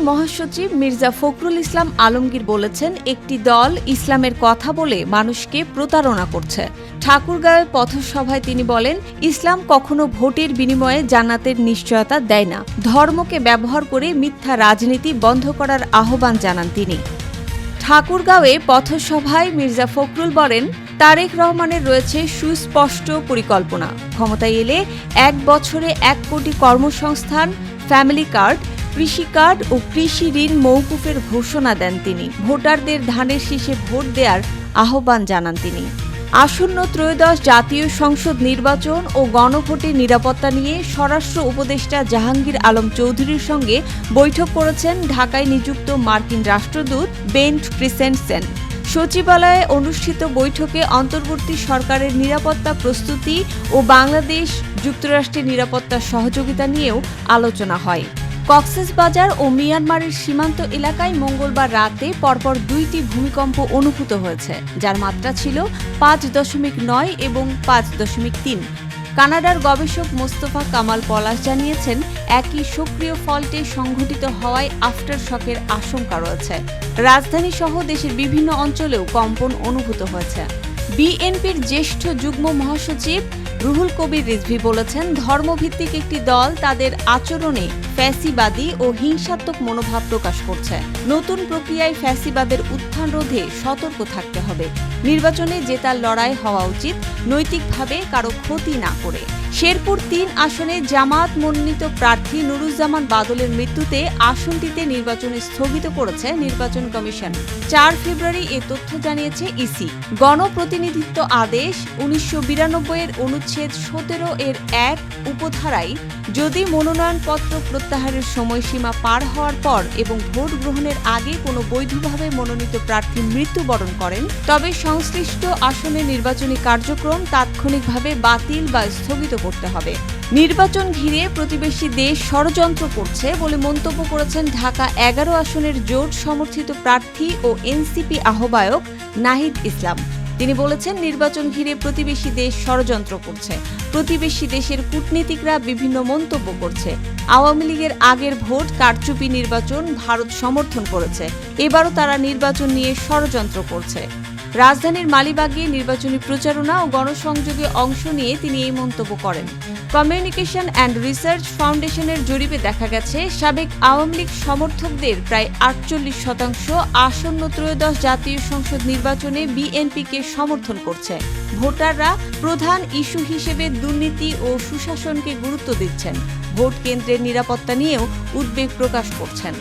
মহাসচিব মির্জা ফখরুল ইসলাম আলমগীর বলেছেন, একটি দল ইসলামের কথা বলে মানুষকে প্রতারণা করছে। ঠাকুরগাঁওয়ের পথসভায় তিনি বলেন, ইসলাম কখনো ভোটের বিনিময়ে জান্নাতের নিশ্চয়তা দেয় না। ধর্মকে ব্যবহার করে মিথ্যা রাজনীতি বন্ধ করার আহ্বান জানান তিনি। ঠাকুরগাঁওয়ে পথসভায় মির্জা ফখরুল বলেন, তারেক রহমানের রয়েছে সুস্পষ্ট পরিকল্পনা। ক্ষমতায় এলে এক বছরে এক কোটি কর্মসংস্থান, ফ্যামিলি কার্ড কৃষি কার্ড ও কৃষি ঋণ মৌকুফের ঘোষণা দেন তিনি। ভোটারদের ধানের শীষে ভোট দেওয়ার আহ্বান জানান তিনি। আসন্ন ত্রয়োদশ জাতীয় সংসদ নির্বাচন ও গণভোটের নিরাপত্তা নিয়ে স্বরাষ্ট্র উপদেষ্টা জাহাঙ্গীর আলম চৌধুরীর সঙ্গে বৈঠক করেছেন ঢাকায় নিযুক্ত মার্কিন রাষ্ট্রদূত বেন্ট ক্রিসেন্টসেন সচিবালয়ে অনুষ্ঠিত বৈঠকে অন্তর্বর্তী সরকারের নিরাপত্তা প্রস্তুতি ও বাংলাদেশ যুক্তরাষ্ট্রের নিরাপত্তা সহযোগিতা নিয়েও আলোচনা হয়। কক্সেসবাজার ও মিয়ানমারের সীমান্ত এলাকায় মঙ্গলবার রাতে পরপর দুইটি ভূমিকম্প অনুভূত হয়েছে, যার মাত্রা ছিল পাঁচ দশমিক নয় এবং পাঁচ দশমিক তিন। কানাডার গবেষক মোস্তফা কামাল পলাশ জানিয়েছেন, একই সক্রিয় ফল্টে সংঘটিত হওয়ায় আফটার শকের আশঙ্কা রয়েছে। রাজধানী সহ দেশের বিভিন্ন অঞ্চলেও কম্পন অনুভূত হয়েছে। বিএনপির জ্যেষ্ঠ যুগ্ম মহাসচিব রুহুল কবির রিজভি বলেছেন, ধর্মভিত্তিক একটি দল তাদের আচরণে ফ্যাসিবাদী ও হিংসাত্মক মনোভাব প্রকাশ করছে। নতুন প্রক্রিয়ায় ফ্যাসিবাদের উত্থান রোধে সতর্ক থাকতে হবে। নির্বাচনে জেতার লড়াই হওয়া উচিত, নৈতিকভাবে কারও ক্ষতি না করে। শেরপুর তিন আসনে জামাত মনোনীত প্রার্থী নুরুজ্জামান বাদলের মৃত্যুতে আসনটিতে নির্বাচন স্থগিত করেছে নির্বাচন কমিশন। চার ফেব্রুয়ারি এ তথ্য জানিয়েছে ইসি। গণপ্রতিনিধিত্ব আদেশ উনিশশো এর অনুচ্ছেদ সতেরো এর এক উপধারায় যদি মনোনয়নপত্র প্রত্যাহারের সময়সীমা পার হওয়ার পর এবং ভোট গ্রহণের আগে কোনো বৈধভাবে মনোনীত প্রার্থী মৃত্যুবরণ করেন, তবে সংশ্লিষ্ট আসনে নির্বাচনী কার্যক্রম তাৎক্ষণিকভাবে বাতিল বা স্থগিত করতে হবে। নির্বাচন ঘিরে প্রতিবেশী দেশ ষড়যন্ত্র করছে বলে মন্তব্য করেছেন ঢাকা এগারো আসনের জোট সমর্থিত প্রার্থী ও এনসিপি আহ্বায়ক নাহিদ ইসলাম। তিনি বলেছেন, নির্বাচন ঘিরে প্রতিবেশী দেশ ষড়যন্ত্র করছে। প্রতিবেশী দেশের কূটনীতিকরা বিভিন্ন মন্তব্য করছে। আওয়ামী লীগের আগের ভোট কারচুপি নির্বাচন ভারত সমর্থন করেছে। এবারও তারা নির্বাচন নিয়ে ষড়যন্ত্র করছে। রাজধানীর মালিবাগে নির্বাচনী প্রচারণা ও গণসংযোগে অংশ নিয়ে তিনি এই মন্তব্য করেন। কমিউনিকেশন অ্যান্ড রিসার্চ ফাউন্ডেশনের জরিপে দেখা গেছে, সাবেক আওয়ামী লীগ সমর্থকদের প্রায় আটচল্লিশ শতাংশ আসন্ন ত্রয়োদশ জাতীয় সংসদ নির্বাচনে বিএনপিকে সমর্থন করছে। ভোটাররা প্রধান ইস্যু হিসেবে দুর্নীতি ও সুশাসনকে গুরুত্ব দিচ্ছেন। ভোট কেন্দ্রের নিরাপত্তা নিয়েও উদ্বেগ প্রকাশ করছেন।